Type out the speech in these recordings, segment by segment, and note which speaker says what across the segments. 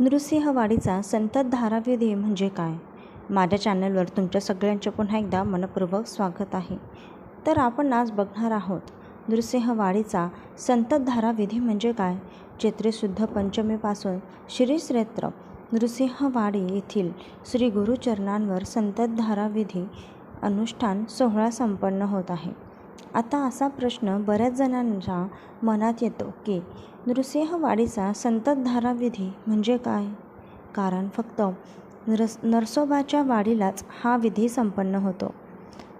Speaker 1: नृसिंहवाडीचा संतत धाराविधी म्हणजे काय? माझ्या चॅनलवर तुमच्या सगळ्यांचे पुन्हा एकदा मनपूर्वक स्वागत आहे. तर आपण आज बघणार आहोत नृसिंहवाडीचा संततधारा विधी म्हणजे काय? चैत्रशुद्ध पंचमीपासून श्रीक्षेत्र नृसिंहवाडी येथील श्री गुरुचरणांवर संततधारा विधी अनुष्ठान सोहळा संपन्न होत आहे. आता असा प्रश्न बऱ्याच जणांच्या मनात येतो की नृसिंहवाडीचा संततधारा विधी म्हणजे काय? कारण फक्त नरस नरसोबाच्या वाडीलाच हा विधी संपन्न होतो.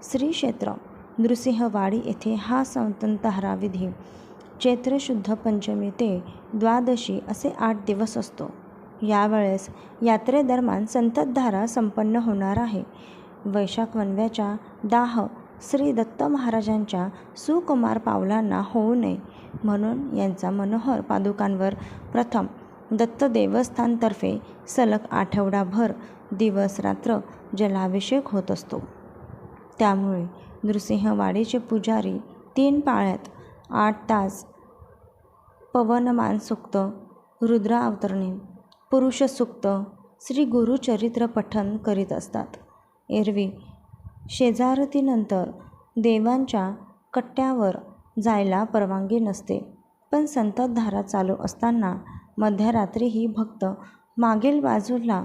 Speaker 1: श्री क्षेत्र नृसिंहवाडी येथे हा संततधारा विधी चैत्र शुद्ध पंचमी ते द्वादशी असे आठ दिवस असतो. यावेळेस यात्रेदरम्यान संततधारा संपन्न होणार आहे. वैशाख वनव्याच्या दाह श्री दत्त महाराजांच्या सुकुमार पावलांना होऊ नये म्हणून यांचा मनोहर पादुकांवर प्रथम दत्त देवस्थानतर्फे सलग आठवडाभर दिवस रात्र जलाभिषेक होत असतो. त्यामुळे नृसिंहवाडीचे पुजारी तीन पाळ्यात आठ तास पवनमान सुक्त रुद्र पुरुष सुक्त श्री गुरुचरित्र पठन करीत असतात. एरवी शेजारतीनंतर देवांच्या कट्ट्यावर जायला परवानगी नसते. पण संततधारा चालू असताना मध्यरात्रीही भक्त मागील बाजूला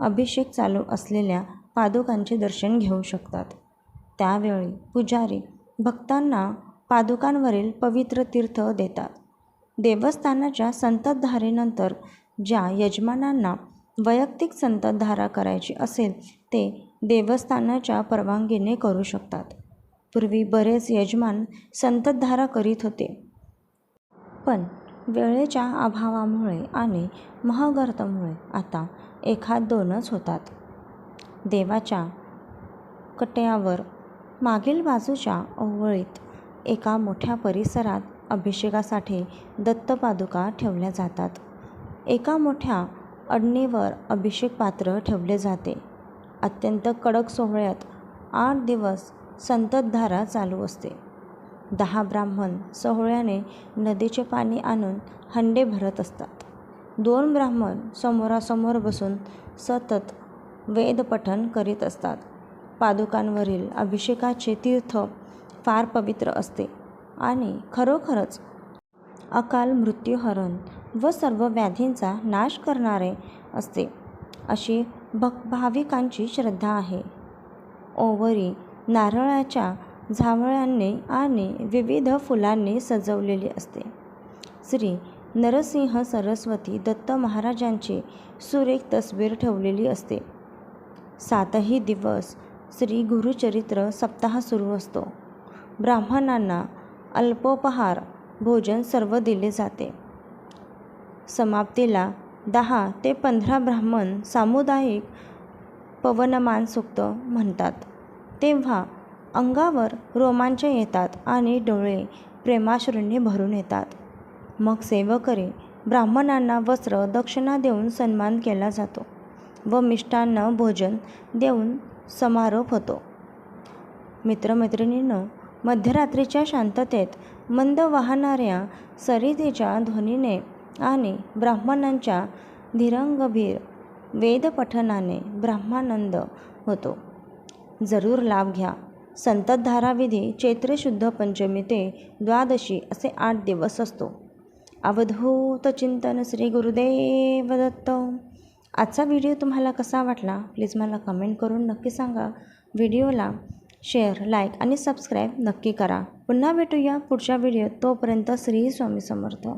Speaker 1: अभिषेक चालू असलेल्या पादुकांचे दर्शन घेऊ शकतात. त्यावेळी पुजारी भक्तांना पादुकांवरील पवित्र तीर्थ देतात. देवस्थानाच्या संततधारेनंतर ज्या यजमानांना वैयक्तिक संततधारा करायची असेल ते देवस्थानाच्या परवानगीने करू शकतात. पूर्वी बरेच यजमान संततधारा करीत होते. पण वेळेच्या अभावामुळे आणि महागर्तामुळे आता एखाद दोनच होतात. देवाच्या कट्यावर मागील बाजूच्या ओवळीत एका मोठ्या परिसरात अभिषेकासाठी दत्तपादुका ठेवल्या जातात. एका मोठ्या अडणीवर अभिषेक पात्र ठेवले जाते. अत्यंत कडक सोहळ्यात आठ दिवस संततधारा चालू असते. दहा ब्राह्मण सोहळ्याने नदीचे पाणी आणून हंडे भरत असतात. दोन ब्राह्मण समोरासमोर बसून सतत वेदपठण करीत असतात. पादुकांवरील अभिषेकाचे तीर्थ फार पवित्र असते आणि खरोखरच अकाल मृत्यूहरण व सर्व व्याधींचा नाश करणारे असते. अशी भक् भाविकांची श्रद्धा आहे. ओवरी नारळाच्या झावळ्यांनी आणि विविध फुलांनी सजवलेली असते. श्री नरसिंह सरस्वती दत्त महाराजांची सुरेख तस्वीर ठेवलेली असते. सातही दिवस श्री गुरुचरित्र सप्ताह सुरू असतो. ब्राह्मणांना अल्पोपहार भोजन सर्व दिले जाते. समाप्तीला दहा ते पंधरा ब्राह्मण सामुदायिक पवनमान सुक्त म्हणतात. तेव्हा अंगावर रोमांच येतात आणि डोळे प्रेमाश्रूंनी भरून येतात. मग सेवकरी ब्राह्मणांना वस्त्र दक्षिणा देऊन सन्मान केला जातो व मिष्टान्न भोजन देऊन समारोप होतो. मित्रमैत्रिणींनो मध्यरात्रीच्या शांततेत मंद वाहणाऱ्या सरितेच्या ध्वनीने आणि ब्राह्मणांच्या धीरंगभीर वेदपठणाने ब्रह्मानंद होतो. जरूर लाभ घ्या. संततधारा विधी चैत्र शुद्ध पंचमी ते द्वादशी असे आठ दिवस असतो. अवधूत चिंतन श्री गुरुदेव दत्त. आजचा व्हिडिओ तुम्हाला कसा वाटला? प्लीज मला कमेंट करून नक्की सांगा. व्हिडिओला शेअर लाईक आणि सबस्क्राईब नक्की करा. पुन्हा भेटूया पुढच्या व्हिडिओत. तोपर्यंत श्री स्वामी समर्थ.